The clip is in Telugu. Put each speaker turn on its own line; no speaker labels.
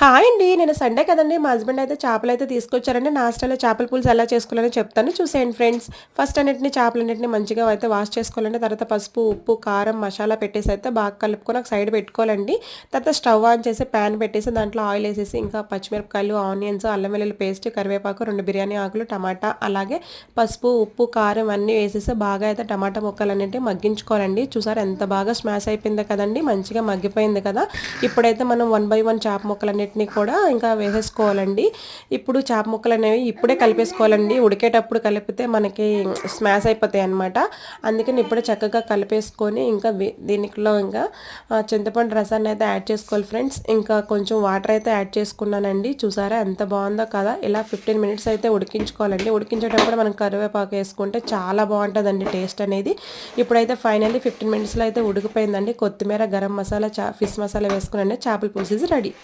హాయ్ అండి నేను సండే కదండి మా హస్బెండ్ అయితే చేపలు అయితే తీసుకొచ్చారండి. నా స్టైల్లో చేపల పులుసు ఎలా చేసుకోవాలని చెప్తాను చూసేయండి ఫ్రెండ్స్ ఫస్ట్ అన్నింటిని చేపలన్నింటిని మంచిగా అయితే వాష్ చేసుకోవాలండి. తర్వాత పసుపు ఉప్పు కారం మసాలా పెట్టేసి అయితే బాగా కలుపుకొని ఒక సైడ్ పెట్టుకోవాలండి. తర్వాత స్టవ్ ఆన్ చేసి ప్యాన్ పెట్టేసి దాంట్లో ఆయిల్ వేసేసి ఇంకా పచ్చిమిరపకాయలు ఆనియన్స్ అల్లం వెల్లుల్లి పేస్ట్ కరివేపాకు రెండు బిర్యానీ ఆకులు టమాటా అలాగే పసుపు ఉప్పు కారం అన్నీ వేసేసి బాగా అయితే టమాటా ముక్కలన్నింటినీ మగ్గించుకోవాలండి. చూసారు ఎంత బాగా స్మాష్ అయిపోయింది కదండి మంచిగా మగ్గిపోయింది కదా. ఇప్పుడైతే మనం వన్ బై వన్ చేప ముక్కలన్నింటినీ కూడా ఇంకా వేసేసుకోవాలండి. ఇప్పుడు చేప ముక్కలు అనేవి ఇప్పుడే కలిపేసుకోవాలండి. ఉడికేటప్పుడు కలిపితే మనకి స్మాష్ అయిపోతాయి అనమాట అందుకని ఇప్పుడే చక్కగా కలిపేసుకొని ఇంకా దీనిలో ఇంకా చింతపండు రసాన్ని అయితే యాడ్ చేసుకోవాలి ఫ్రెండ్స్. ఇంకా కొంచెం వాటర్ అయితే యాడ్ చేసుకున్నానండి. చూసారా ఎంత బాగుందో కదా. ఇలా ఫిఫ్టీన్ మినిట్స్ అయితే ఉడికించుకోవాలండి. ఉడికించేటప్పుడు మనం కరివేపాకు వేసుకుంటే చాలా బాగుంటుందండి టేస్ట్ అనేది. ఇప్పుడైతే ఫైనల్లీ ఫిఫ్టీన్ మినిట్స్లో అయితే ఉడికిపోయిందండి. కొత్తిమీర గరం మసాలా చా ఫిష్ మసాలా వేసుకునండి చేపల పులుసు రెడీ